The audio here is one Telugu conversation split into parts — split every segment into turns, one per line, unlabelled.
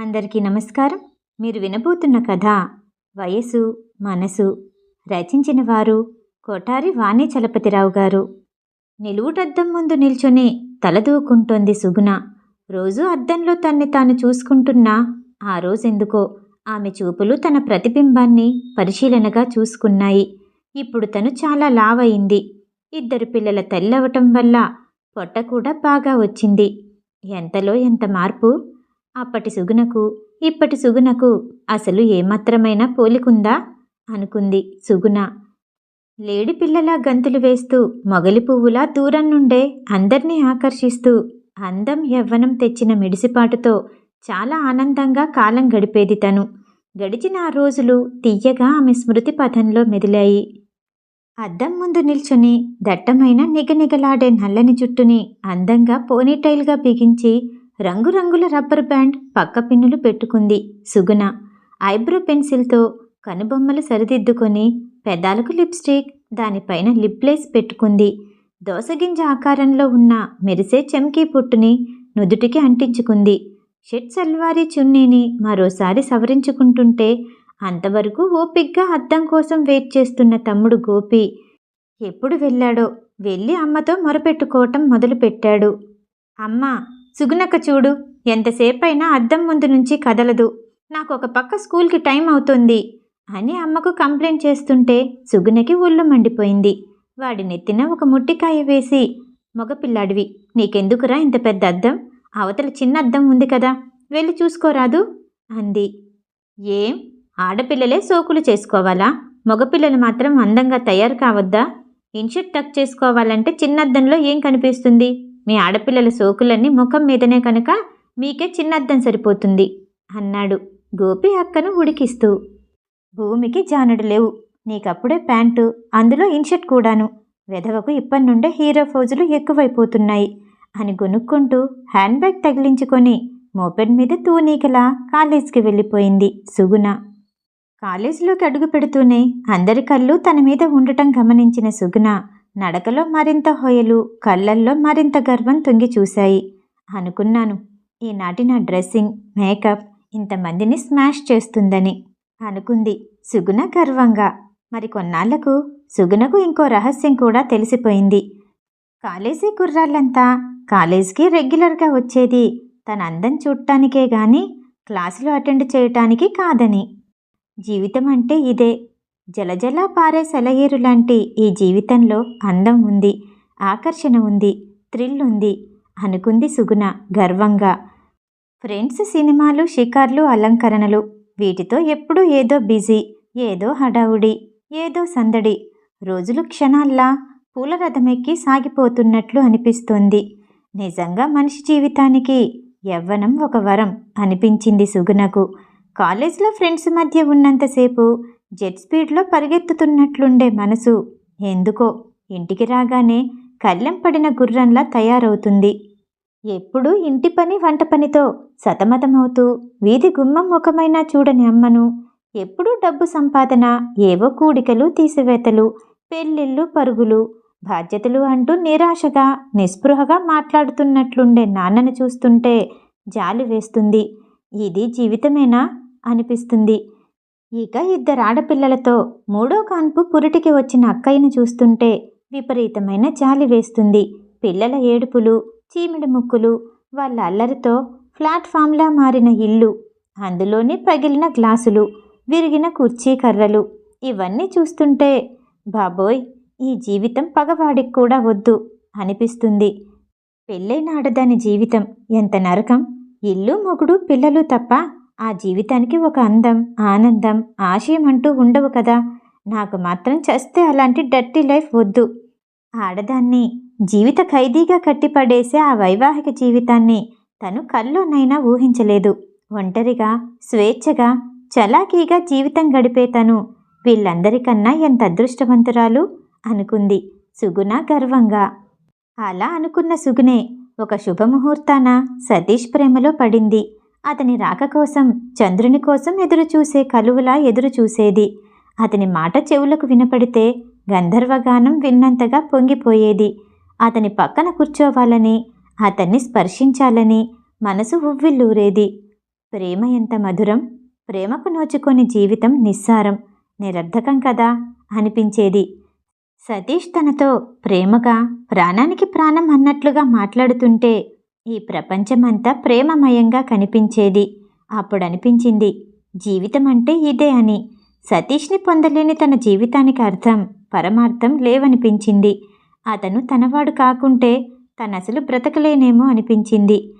అందరికీ నమస్కారం. మీరు వినబోతున్న కథ వయసు మనసు రచించిన వారు కోటారి వాణి చలపతిరావు గారు. నిలువుటద్దం ముందు నిల్చొని తలదూకుంటోంది సుగుణ. రోజూ అద్దంలో తన్ని తాను చూసుకుంటున్నా ఆ రోజెందుకో ఆమె చూపులు తన ప్రతిబింబాన్ని పరిశీలనగా చూసుకున్నాయి. ఇప్పుడు తను చాలా లావయింది. ఇద్దరు పిల్లల తల్లవటం వల్ల పొట్ట కూడా బాగా వచ్చింది. ఎంతలో ఎంత మార్పు? అప్పటి సుగునకు ఇప్పటి సుగునకు అసలు ఏమాత్రమైనా పోలికుందా? అనుకుంది సుగుణ. లేడి పిల్లలా గంతులు వేస్తూ మొగలి పువ్వులా దూరం నుండే అందర్నీ ఆకర్షిస్తూ అందం యవ్వనం తెచ్చిన మిడిసిపాటుతో చాలా ఆనందంగా కాలం గడిపేది తను. గడిచిన ఆ రోజులు తీయగా ఆమె స్మృతి పథంలో మెదిలాయి. అద్దం ముందు నిల్చుని దట్టమైన నిగనిగలాడే నల్లని జుట్టుని అందంగా పోనీటైల్గా బిగించి రంగురంగుల రబ్బర్ బ్యాండ్ పక్క పిన్నులు పెట్టుకుంది సుగుణ. ఐబ్రో పెన్సిల్తో కనుబొమ్మలు సరిదిద్దుకొని పెదాలకు లిప్స్టిక్ దానిపైన లిప్ లేస్ పెట్టుకుంది. దోసగింజ ఆకారంలో ఉన్న మెరిసే చెంకీ పుట్టుని నుదుటికి అంటించుకుంది. షెట్ సల్వారీ చున్నీని మరోసారి సవరించుకుంటుంటే అంతవరకు ఓపిగ్గా అద్దం కోసం వెయిట్ చేస్తున్న తమ్ముడు గోపి ఎప్పుడు వెళ్ళాడో వెళ్ళి అమ్మతో మొరపెట్టుకోవటం మొదలుపెట్టాడు. అమ్మ సుగునక్క చూడు ఎంతసేపైనా అద్దం ముందు నుంచి కదలదు. నాకు ఒక పక్క స్కూల్కి టైం అవుతుంది అని అమ్మకు కంప్లైంట్ చేస్తుంటే సుగునకి ఒళ్ళు మండిపోయింది. వాడి నెత్తిన ఒక ముట్టికాయ వేసి మగపిల్లాడివి నీకెందుకురా ఇంత పెద్ద అద్దం? అవతల చిన్న అద్దం ఉంది కదా వెళ్ళి చూసుకోరాదు అంది. ఏం? ఆడపిల్లలే సోకులు చేసుకోవాలా? మగపిల్లలు మాత్రం అందంగా తయారు కావద్దా? ఇన్షర్ట్ టక్ చేసుకోవాలంటే చిన్నద్దంలో ఏం కనిపిస్తుంది? మీ ఆడపిల్లల సోకులన్నీ ముఖం మీదనే కనుక మీకే చిన్నద్దం సరిపోతుంది అన్నాడు. గోపి అక్కను ఉడికిస్తూ. భూమికి జానుడు లేవు. నీకప్పుడే ప్యాంటు అందులో ఇన్షర్ట్ కూడాను. వెధవకు ఇప్పటి నుండే హీరో ఫౌజులు ఎక్కువైపోతున్నాయి అని గొనుక్కుంటూ హ్యాండ్ బ్యాగ్ తగిలించుకొని మోపెడ్ మీద తూనీకలా కాలేజీకి వెళ్ళిపోయింది సుగుణ. కాలేజీలోకి అడుగు పెడుతూనే అందరి కళ్ళు తన మీద ఉండటం గమనించిన సుగుణ నడకలో మరింత హొయలు కళ్ళల్లో మరింత గర్వం తొంగి చూశాయి. అనుకున్నాను ఈనాటి నా డ్రెస్సింగ్ మేకప్ ఇంతమందిని స్మాష్ చేస్తుందని. అనుకుంది సుగుణ గర్వంగా. మరి కొన్నాళ్ళకు సుగుణకు ఇంకో రహస్యం కూడా తెలిసిపోయింది. కాలేజీ కుర్రాళ్ళంతా కాలేజీకి రెగ్యులర్గా వచ్చేది తన అందం చూడటానికే గాని క్లాసులు అటెండ్ చేయటానికి కాదని. జీవితం అంటే ఇదే జలజల పారే సెలయేరు లాంటి ఈ జీవితంలో అందం ఉంది ఆకర్షణ ఉంది థ్రిల్ ఉంది అనుకుంది సుగుణ గర్వంగా. ఫ్రెండ్స్ సినిమాలు షికార్లు అలంకరణలు వీటితో ఎప్పుడూ ఏదో బిజీ ఏదో హడావుడి ఏదో సందడి. రోజులు క్షణాల్లా పూల రథమెక్కి సాగిపోతున్నట్లు అనిపిస్తోంది. నిజంగా మనిషి జీవితానికి యవ్వనం ఒక వరం అనిపించింది సుగుణకు. కాలేజ్లో ఫ్రెండ్స్ మధ్య ఉన్నంతసేపు జెట్ స్పీడ్లో పరిగెత్తుతున్నట్లుండే మనసు. ఎందుకో? ఇంటికి రాగానే కళ్ళెం పడిన గుర్రంలా తయారవుతుంది. ఎప్పుడూ ఇంటి పని వంట పనితో సతమతమవుతూ వీధి గుమ్మం ముఖమైనా చూడని అమ్మను. ఎప్పుడూ డబ్బు సంపాదన ఏవో కూడికలు తీసివేతలు పెళ్ళిళ్ళు పరుగులు బాధ్యతలు అంటూ నిరాశగా నిస్పృహగా మాట్లాడుతున్నట్లుండే నాన్నను చూస్తుంటే జాలి వేస్తుంది. ఇది జీవితమేనా? అనిపిస్తుంది. ఇక ఇద్దరు ఆడపిల్లలతో మూడో కాన్పు పురిటికి వచ్చిన అక్కయ్యను చూస్తుంటే విపరీతమైన జాలి వేస్తుంది. పిల్లల ఏడుపులు చీమిడి ముక్కులు వాళ్ళ అల్లరితో ప్లాట్ఫామ్లా మారిన ఇల్లు అందులోని పగిలిన గ్లాసులు విరిగిన కుర్చీ కర్రలు ఇవన్నీ చూస్తుంటే బాబోయ్ ఈ జీవితం పగవాడికి కూడా వద్దు అనిపిస్తుంది. పెళ్ళైన ఆడదాని జీవితం ఎంత నరకం! ఇల్లు మొగుడు పిల్లలు తప్ప ఆ జీవితానికి ఒక అందం ఆనందం ఆశయం అంటూ ఉండవు కదా. నాకు మాత్రం చస్తే అలాంటి డర్టీ లైఫ్ వద్దు. ఆడదాన్ని జీవిత ఖైదీగా కట్టిపడేసే ఆ వైవాహిక జీవితాన్ని తను కల్లోనైనా ఊహించలేదు. ఒంటరిగా స్వేచ్ఛగా చలాకీగా జీవితం గడిపే తను వీళ్ళందరికన్నా ఎంత అదృష్టవంతురాలు? అనుకుంది సుగుణ గర్వంగా. అలా అనుకున్న సుగునే ఒక శుభముహూర్తాన సతీష్ ప్రేమలో పడింది. అతని రాక కోసం చంద్రుని కోసం ఎదురుచూసే కలువులా కలువలా అతని మాట చెవులకు వినపడితే గంధర్వగానం విన్నంతగా పొంగిపోయేది. అతని పక్కన కూర్చోవాలని అతన్ని స్పర్శించాలని మనసు ఉవ్విల్లూరేది ప్రేమ ఎంత మధురం! ప్రేమకు నోచుకొని జీవితం నిస్సారం నిరర్ధకం కదా! అనిపించేది. సతీష్ తనతో ప్రేమగా ప్రాణానికి ప్రాణం అన్నట్లుగా మాట్లాడుతుంటే ఈ ప్రపంచమంతా ప్రేమమయంగా కనిపించేది. అప్పుడు అనిపించింది జీవితం అంటే ఇదే అని. సతీష్ని పొందలేని తన జీవితానికి అర్థం పరమార్థం లేవనిపించింది. అతను తనవాడు కాకుంటే తనసలు అసలు బ్రతకలేనేమో అనిపించింది.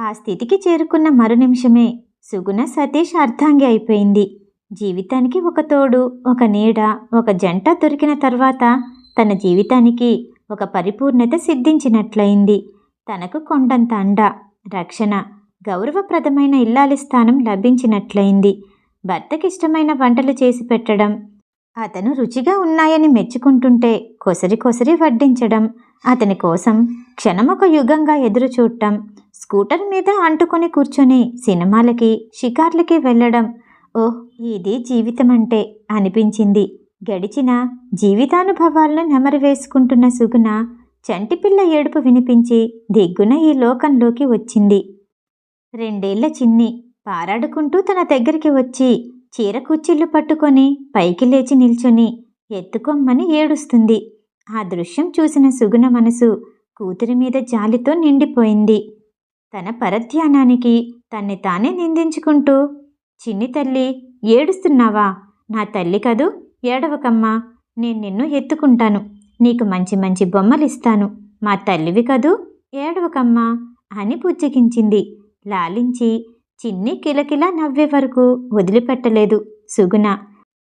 ఆ స్థితికి చేరుకున్న మరు నిమిషమే సుగుణ సతీష్ అర్ధాంగి అయిపోయింది. జీవితానికి ఒక తోడు ఒక నీడ ఒక జంట దొరికిన తర్వాత తన జీవితానికి ఒక పరిపూర్ణత సిద్ధించినట్లయింది. తనకు కొండంత అండ. రక్షణ గౌరవప్రదమైన ఇల్లాలి స్థానం లభించినట్లయింది. భర్తకిష్టమైన వంటలు చేసి పెట్టడం అతను రుచిగా ఉన్నాయని మెచ్చుకుంటుంటే కొసరి కొసరి వడ్డించడం అతని కోసం క్షణమొక యుగంగా ఎదురు చూడటం స్కూటర్ మీద అంటుకొని కూర్చొని సినిమాలకి షికార్లకి వెళ్ళడం. ఓహ్ ఇది జీవితం అంటే అనిపించింది. గడిచిన జీవితానుభవాలను నెమరు వేసుకుంటున్న సుగుణ చంటిపిల్ల ఏడుపు వినిపించి దిగ్గున ఈ లోకంలోకి వచ్చింది. రెండేళ్ళ చిన్ని పారాడుకుంటూ తన దగ్గరికి వచ్చి చీర కుచ్చిళ్ళు పట్టుకొని పైకి లేచి నిల్చుని ఎత్తుకొమ్మని ఏడుస్తుంది. ఆ దృశ్యం చూసిన సుగుణ మనసు కూతురి మీద జాలితో నిండిపోయింది. తన పరధ్యానానికి తన్ని తానే నిందించుకుంటూ చిన్ని తల్లి ఏడుస్తున్నావా? నా తల్లి కదూ? ఏడవకమ్మా నేను నిన్ను ఎత్తుకుంటాను. నీకు మంచి మంచి బొమ్మలిస్తాను. మా తల్లివి కదూ? ఏడవకమ్మా! అని పుచ్చగించింది లాలించి చిన్ని కిలకిలా నవ్వే వరకు వదిలిపెట్టలేదు సుగుణ.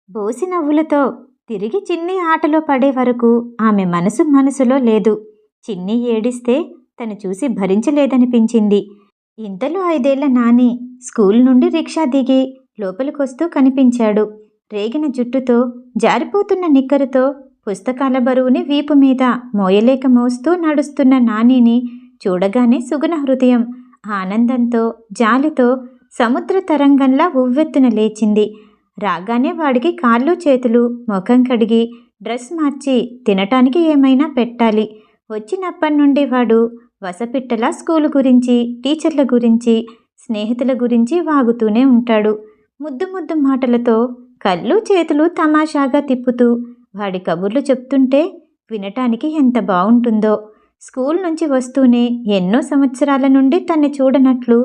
బోసి నవ్వులతో తిరిగి చిన్ని ఆటలో పడే వరకు ఆమె మనసు మనసులో లేదు. చిన్ని ఏడిస్తే తను చూసి భరించలేదనిపించింది. ఇంతలో ఐదేళ్ళ నాని స్కూల్ నుండి రిక్షా దిగి లోపలికొస్తూ కనిపించాడు. రేగిన జుట్టుతో జారిపోతున్న నిక్కరుతో పుస్తకాల బరువుని వీపు మీద మోయలేక మోస్తూ నడుస్తున్న నానిని చూడగానే సుగుణ హృదయం ఆనందంతో జాలితో సముద్ర తరంగంలా ఉవ్వెత్తున లేచింది. రాగానే వాడికి కాళ్ళు చేతులు ముఖం కడిగి డ్రెస్ మార్చి తినటానికి ఏమైనా పెట్టాలి. వచ్చినప్పటి నుండి వాడు వసపిట్టలా స్కూలు గురించి టీచర్ల గురించి స్నేహితుల గురించి వాగుతూనే ఉంటాడు. ముద్దు ముద్దు మాటలతో కళ్ళు చేతులు తమాషాగా తిప్పుతూ వాడి కబుర్లు చెప్తుంటే వినటానికి ఎంత బాగుంటుందో స్కూల్ నుంచి వస్తూనే ఎన్నో సంవత్సరాల నుండి తన్ని చూడనట్లు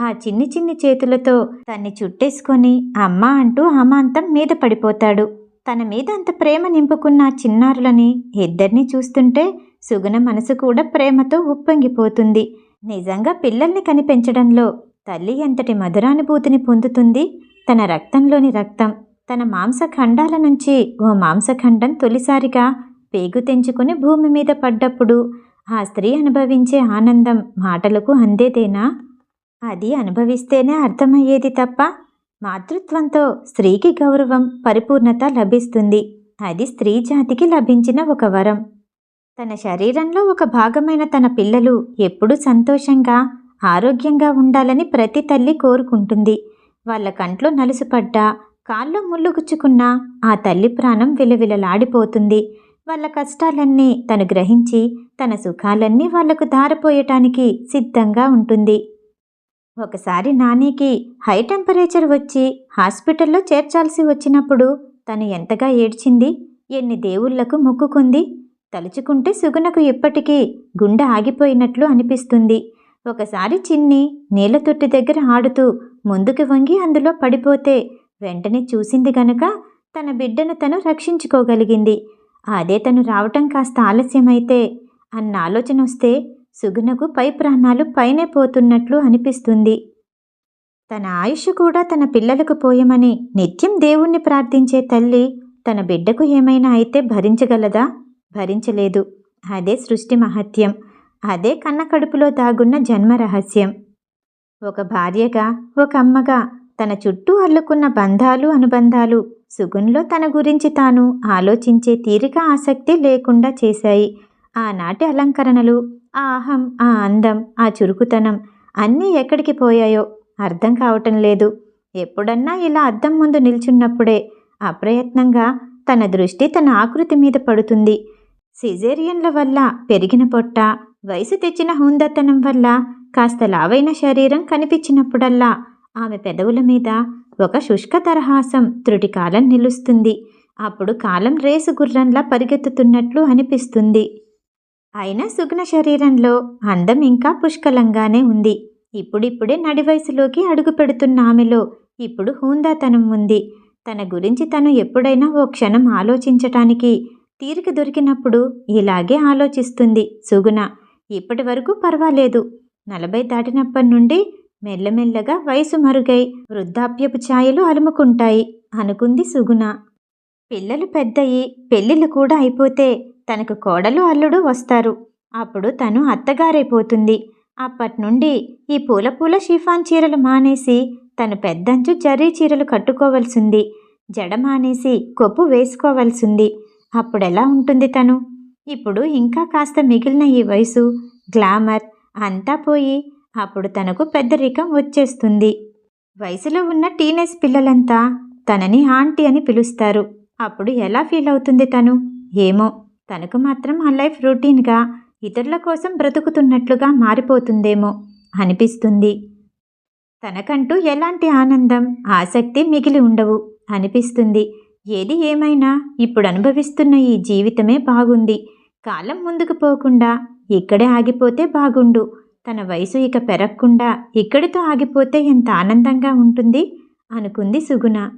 ఆ చిన్ని చిన్ని చేతులతో తన్ని చుట్టేసుకొని అమ్మ అంటూ అమాంతం మీద పడిపోతాడు. తన మీద అంత ప్రేమ నింపుకున్న చిన్నారులని ఇద్దరిని చూస్తుంటే సుగుణ మనసు కూడా ప్రేమతో ఉప్పొంగిపోతుంది. నిజంగా పిల్లల్ని కనిపెంచడంలో తల్లి ఎంతటి మధురానుభూతిని పొందుతుంది? తన రక్తంలోని రక్తం. తన మాంసఖండాల నుంచి ఓ మాంసఖండం తొలిసారిగా పేగు తెంచుకుని భూమి మీద పడ్డప్పుడు ఆ స్త్రీ అనుభవించే ఆనందం మాటలకు అందేదేనా? అది అనుభవిస్తేనే అర్థమయ్యేది తప్ప మాతృత్వంతో స్త్రీకి గౌరవం పరిపూర్ణత లభిస్తుంది. అది స్త్రీ జాతికి లభించిన ఒక వరం. తన శరీరంలో ఒక భాగమైన తన పిల్లలు ఎప్పుడూ సంతోషంగా ఆరోగ్యంగా ఉండాలని ప్రతి తల్లి కోరుకుంటుంది. వాళ్ళ కంట్లో నలుసుపడ్డా కాల్లో ముళ్ళుగుచ్చుకున్న ఆ తల్లి ప్రాణం విలవిలలాడిపోతుంది. వాళ్ళ కష్టాలన్నీ తను గ్రహించి తన సుఖాలన్నీ వాళ్ళకు దారపోయటానికి సిద్ధంగా ఉంటుంది. ఒకసారి నానీకి హై టెంపరేచర్ వచ్చి హాస్పిటల్లో చేర్చాల్సి వచ్చినప్పుడు తను ఎంతగా ఏడ్చింది ఎన్ని దేవుళ్ళకు మొక్కుకుంది తలుచుకుంటే సుగుణకు ఇప్పటికీ గుండె ఆగిపోయినట్లు అనిపిస్తుంది. ఒకసారి చిన్ని నీళ్ళ తొట్టి దగ్గర ఆడుతూ ముందుకు వంగి అందులో పడిపోతే వెంటనే చూసింది గనుక తన బిడ్డను తను రక్షించుకోగలిగింది. అదే తను రావటం కాస్త ఆలస్యమైతే అన్న ఆలోచన వస్తే సుగుణకు పై ప్రాణాలు పైనే పోతున్నట్లు అనిపిస్తుంది. తన ఆయుష్ కూడా తన పిల్లలకు పోయమని నిత్యం దేవుణ్ణి ప్రార్థించే తల్లి తన బిడ్డకు ఏమైనా అయితే భరించగలదా? భరించలేదు. అదే సృష్టి మహత్యం. అదే కన్న కడుపులో దాగున్న జన్మ రహస్యం. ఒక భార్యగా ఒక అమ్మగా తన చుట్టూ అల్లుకున్న బంధాలు అనుబంధాలు సుగుణ్లో తన గురించి తాను ఆలోచించే తీరిక ఆసక్తి లేకుండా చేశాయి. ఆనాటి అలంకరణలు ఆ అహం ఆ అందం ఆ చురుకుతనం అన్నీ ఎక్కడికి పోయాయో అర్థం కావటం లేదు. ఎప్పుడన్నా ఇలా అద్దం ముందు నిల్చున్నప్పుడే అప్రయత్నంగా తన దృష్టి తన ఆకృతి మీద పడుతుంది. సిజేరియన్ల వల్ల పెరిగిన పొట్ట వయసు తెచ్చిన హుందతనం వల్ల కాస్త లావైన శరీరం కనిపించినప్పుడల్లా ఆమె పెదవుల మీద ఒక శుష్క తరహాసం త్రుటికాలం నిలుస్తుంది. అప్పుడు కాలం రేసు గుర్రంలా పరిగెత్తుతున్నట్లు అనిపిస్తుంది. అయినా సుగుణ శరీరంలో అందం ఇంకా పుష్కలంగానే ఉంది. ఇప్పుడిప్పుడే నడి వయసులోకి అడుగు పెడుతున్న ఆమెలో ఇప్పుడు హూందాతనం ఉంది. తన గురించి తను ఎప్పుడైనా ఓ క్షణం ఆలోచించటానికి తీరిక దొరికినప్పుడు ఇలాగే ఆలోచిస్తుంది సుగుణ. ఇప్పటి వరకు పర్వాలేదు. నలభై దాటినప్పటి నుండి మెల్లమెల్లగా వయసు మరుగై వృద్ధాప్యపు ఛాయలు అలుముకుంటాయి అనుకుంది సుగుణ. పిల్లలు పెద్దయి పెళ్ళిళ్ళు కూడా అయిపోతే తనకు కోడలు అల్లుడు వస్తారు. అప్పుడు తను అత్తగారైపోతుంది. అప్పటి నుండి ఈ పూల పూల షిఫాన్ చీరలు మానేసి తను పెద్దంచు జరీ చీరలు కట్టుకోవలసింది. జడ మానేసి కొప్పు వేసుకోవలసింది. అప్పుడెలా ఉంటుంది తను? ఇప్పుడు ఇంకా కాస్త మిగిలిన ఈ వయసు గ్లామర్ అంతా పోయి అప్పుడు తనకు పెద్దరికం వచ్చేస్తుంది. వయసులో ఉన్న టీనేజ్ పిల్లలంతా తనని ఆంటీ అని పిలుస్తారు. అప్పుడు ఎలా ఫీల్ అవుతుంది తను? ఏమో తనకు మాత్రం ఆ లైఫ్ రొటీన్గా ఇతరుల కోసం బ్రతుకుతున్నట్లుగా మారిపోతుందేమో అనిపిస్తుంది. తనకంటూ ఎలాంటి ఆనందం ఆసక్తి మిగిలి ఉండవు అనిపిస్తుంది. ఏది ఏమైనా ఇప్పుడు అనుభవిస్తున్న ఈ జీవితమే బాగుంది. కాలం ముందుకు పోకుండా ఇక్కడే ఆగిపోతే బాగుండు. తన వయసు ఇక పెరగకుండా ఇక్కడితో ఆగిపోతే ఎంత ఆనందంగా ఉంటుంది? అనుకుంది సుగుణ.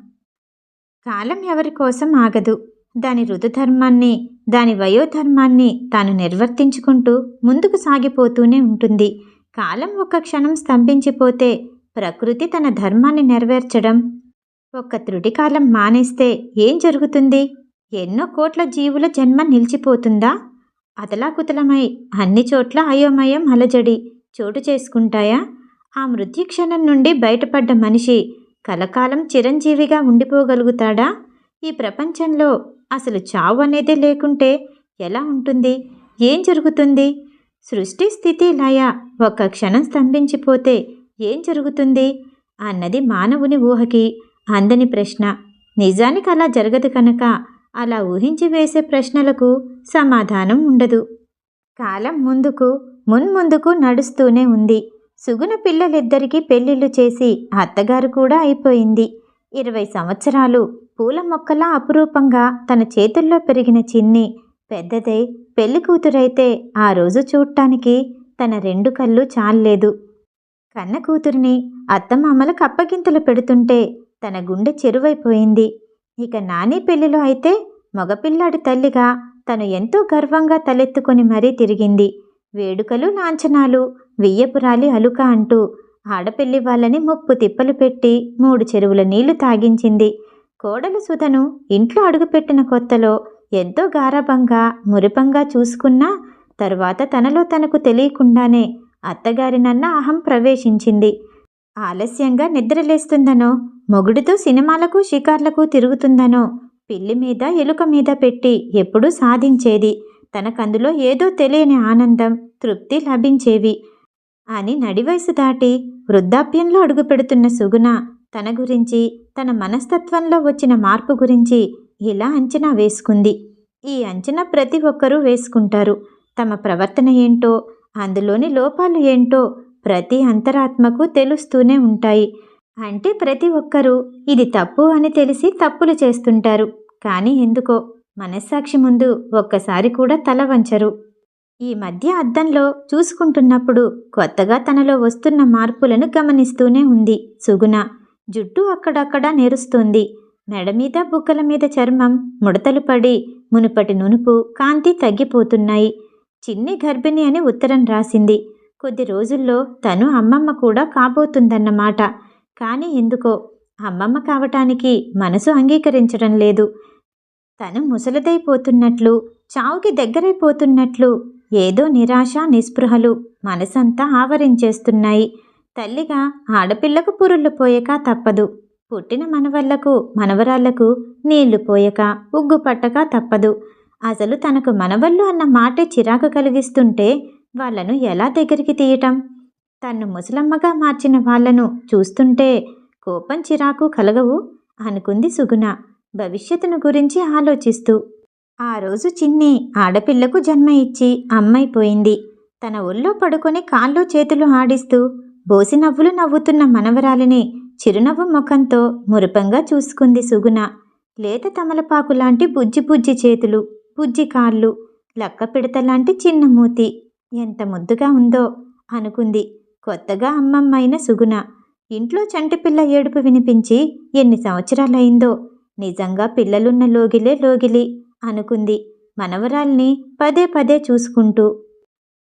కాలం ఎవరి కోసం ఆగదు. దాని ఋతుధర్మాన్ని దాని వయోధర్మాన్ని తాను నిర్వర్తించుకుంటూ ముందుకు సాగిపోతూనే ఉంటుంది. కాలం ఒక క్షణం స్తంభించిపోతే ప్రకృతి తన ధర్మాన్ని నెరవేర్చడం. ఒక్క త్రుటికాలం మానేస్తే ఏం జరుగుతుంది? ఎన్నో కోట్ల జీవుల జన్మ నిలిచిపోతుందా? అతలాకుతలమై అన్ని చోట్ల అయోమయం అలజడి. చోటు చేసుకుంటాయా? ఆ మృత్యుక్షణం నుండి బయటపడ్డ మనిషి కలకాలం చిరంజీవిగా ఉండిపోగలుగుతాడా? ఈ ప్రపంచంలో అసలు చావు అనేదే లేకుంటే ఎలా ఉంటుంది? ఏం జరుగుతుంది? సృష్టి స్థితి లయ ఒక్క క్షణం స్తంభించిపోతే ఏం జరుగుతుంది? అన్నది మానవుని ఊహకి అందని ప్రశ్న. నిజానికి అలా జరగదు కనుక అలా ఊహించి వేసే ప్రశ్నలకు సమాధానం ఉండదు. కాలం ముందుకు మున్ముందుకు నడుస్తూనే ఉంది. సుగుణ పిల్లలిద్దరికీ పెళ్ళిళ్ళు చేసి అత్తగారు కూడా అయిపోయింది. ఇరవై సంవత్సరాలు పూల మొక్కలా అపురూపంగా తన చేతుల్లో పెరిగిన చిన్ని పెద్దదై పెళ్ళి కూతురైతే ఆ రోజు చూడటానికి తన రెండు కళ్ళు చాలలేదు. కన్న కూతురిని అత్తమామలకు అప్పగింతలు పెడుతుంటే తన గుండె చెరువైపోయింది. ఇక నాని పెళ్ళిలో అయితే మగపిల్లాడి తల్లిగా తను ఎంతో గర్వంగా తలెత్తుకొని మరీ తిరిగింది. వేడుకలు లాంఛనాలు వెయ్యపురాలి అలుక అంటూ ఆడపెళ్ళి వాళ్ళని ముప్పు తిప్పలు పెట్టి మూడు చెరువుల నీళ్ళు తాగించింది. కోడలు సుధను ఇంట్లో అడుగుపెట్టిన కొత్తలో ఎంతో గారాభంగా మురిపంగా చూసుకున్నా తరువాత తనలో తనకు తెలియకుండానే అత్తగారినన్న అహం ప్రవేశించింది. ఆలస్యంగా నిద్రలేస్తుందనో మొగుడుతో సినిమాలకు షికార్లకు తిరుగుతుందనో పిల్లి మీద ఎలుక మీద పెట్టి ఎప్పుడూ సాధించేది. తనకందులో ఏదో తెలియని ఆనందం తృప్తి లభించేవి అని నడివయసు దాటి వృద్ధాప్యంలో అడుగుపెడుతున్న సుగుణ తన గురించి తన మనస్తత్వంలో వచ్చిన మార్పు గురించి ఇలా అంచనా వేసుకుంది. ఈ అంచనా ప్రతి ఒక్కరూ వేసుకుంటారు. తమ ప్రవర్తన ఏంటో అందులోని లోపాలు ఏంటో ప్రతి అంతరాత్మకు తెలుస్తూనే ఉంటాయి. అంటే ప్రతి ఒక్కరూ ఇది తప్పు అని తెలిసి తప్పులు చేస్తుంటారు. కానీ ఎందుకో మనస్సాక్షి ముందు ఒక్కసారి కూడా తల వంచరు. ఈ మధ్య అద్దంలో చూసుకుంటున్నప్పుడు కొత్తగా తనలో వస్తున్న మార్పులను గమనిస్తూనే ఉంది సుగుణ. జుట్టు అక్కడక్కడ నేరుస్తోంది. మెడ మీద బుగ్గల మీద చర్మం ముడతలు పడి మునుపటి నునుపు కాంతి తగ్గిపోతున్నాయి. చిన్ని గర్భిణి అని ఉత్తరం రాసింది. కొద్ది రోజుల్లో తను అమ్మమ్మ కూడా కాబోతుందన్నమాట. కానీ ఎందుకో? అమ్మమ్మ కావటానికి మనసు అంగీకరించడం లేదు. తను ముసలిదైపోతున్నట్లు చావుకి దగ్గరైపోతున్నట్లు ఏదో నిరాశ నిస్పృహలు మనసంతా ఆవరించేస్తున్నాయి. తల్లిగా ఆడపిల్లకు పురుళ్ళు పోయక తప్పదు. పుట్టిన మనవళ్ళకు మనవరాళ్ళకు నీళ్ళు పోయక ఉగ్గు పట్టక తప్పదు. అసలు తనకు మనవళ్ళు అన్న మాటే చిరాకు కలిగిస్తుంటే వాళ్ళను ఎలా దగ్గరికి తీయటం? తన్ను ముసలమ్మగా మార్చిన వాళ్ళను చూస్తుంటే కోపం చిరాకు కలగవు అనుకుంది సుగుణ. భవిష్యత్తును గురించి ఆలోచిస్తూ. ఆ రోజు చిన్ని ఆడపిల్లకు జన్మ ఇచ్చి అమ్మైపోయింది. తన ఒళ్ళో పడుకొని కాళ్ళు చేతులు ఆడిస్తూ బోసి నవ్వులు నవ్వుతున్న మనవరాలిని చిరునవ్వు ముఖంతో మురుపంగా చూసుకుంది సుగుణ. లేత తమలపాకు లాంటి బుజ్జి బుజ్జి చేతులు బుజ్జి కాళ్ళు లక్క పిడత లాంటి చిన్న మూతి. ఎంత ముద్దుగా ఉందో అనుకుంది కొత్తగా అమ్మమ్మైన సుగుణ. ఇంట్లో చంటిపిల్ల ఏడుపు వినిపించి ఎన్ని సంవత్సరాలైందో నిజంగా పిల్లలున్న లోగిలే లోగిలి అనుకుంది మనవరాల్ని పదే పదే చూసుకుంటూ.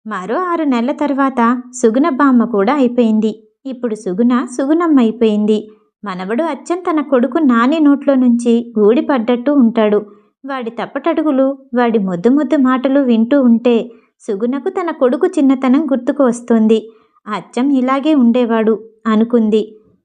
మరో ఆరు నెలల తర్వాత సుగుణ బామ్మ కూడా అయిపోయింది. ఇప్పుడు సుగుణ సుగుణమ్మ అయిపోయింది. మనవడు అచ్చం తన కొడుకు నాని నోట్లో నుంచి ఊడిపడ్డట్టు ఉంటాడు. వాడి తప్పటడుగులు వాడి ముద్దు ముద్దు మాటలు వింటూ ఉంటే సుగుణకు తన కొడుకు చిన్నతనం గుర్తుకు వస్తుంది. అచ్చం ఇలాగే ఉండేవాడు అనుకుంది.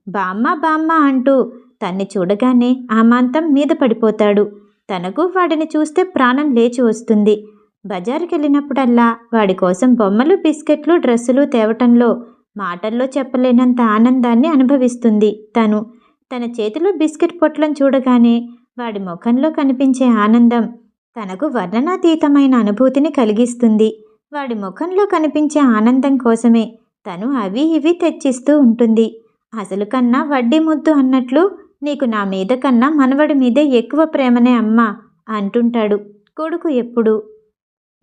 బామ్మ బామ్మ అంటూ తన్ని చూడగానే ఆమాంతం మీద పడిపోతాడు. తనకు వాడిని చూస్తే ప్రాణం లేచి వస్తుంది. బజారుకి వెళ్ళినప్పుడల్లా వాడి కోసం బొమ్మలు బిస్కెట్లు డ్రెస్సులు తేవటంలో మాటల్లో చెప్పలేనంత ఆనందాన్ని అనుభవిస్తుంది తను. తన చేతిలో బిస్కెట్ పొట్లం చూడగానే వాడి ముఖంలో కనిపించే ఆనందం తనకు వర్ణనాతీతమైన అనుభూతిని కలిగిస్తుంది. వాడి ముఖంలో కనిపించే ఆనందం కోసమే తను అవి ఇవి తెచ్చిస్తూ ఉంటుంది. అసలు కన్నా వడ్డీ ముద్దు అన్నట్లు నీకు నా మీద కన్నా మనవడి మీదే ఎక్కువ ప్రేమనే అమ్మా అంటుంటాడు. కొడుకు ఎప్పుడు?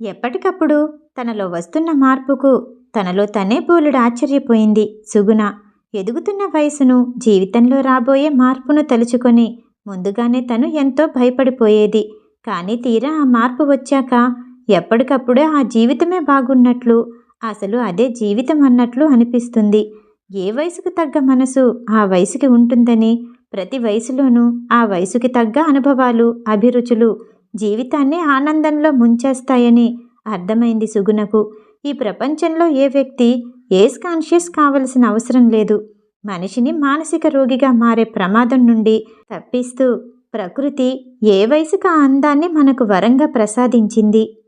ఎప్పటికప్పుడు? తనలో వస్తున్న మార్పుకు. తనలో తనే బోలుడు ఆశ్చర్యపోయింది సుగుణ. ఎదుగుతున్న వయసును జీవితంలో రాబోయే మార్పును తలుచుకొని ముందుగానే తను ఎంతో భయపడిపోయేది. కానీ తీరా ఆ మార్పు వచ్చాక ఎప్పటికప్పుడే ఆ జీవితమే బాగున్నట్లు అసలు అదే జీవితం అన్నట్లు అనిపిస్తుంది. ఏ వయసుకు తగ్గ మనసు ఆ వయసుకి ఉంటుందని ప్రతి వయసులోనూ ఆ వయసుకి తగ్గ అనుభవాలు అభిరుచులు జీవితాన్ని ఆనందంలో ముంచేస్తాయని అర్థమైంది సుగుణకు. ఈ ప్రపంచంలో ఏ వ్యక్తి ఏజ్ కాన్షియస్ కావలసిన అవసరం లేదు. మనిషిని మానసిక రోగిగా మారే ప్రమాదం నుండి తప్పిస్తూ ప్రకృతి ఏ వయసుకు అందాన్ని మనకు వరంగా ప్రసాదించింది.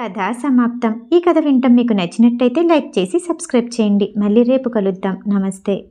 కథ సమాప్తం. ఈ కథ వింటం మీకు నచ్చినట్టయితే లైక్ చేసి సబ్స్క్రైబ్ చేయండి. మళ్ళీ రేపు కలుద్దాం. నమస్తే.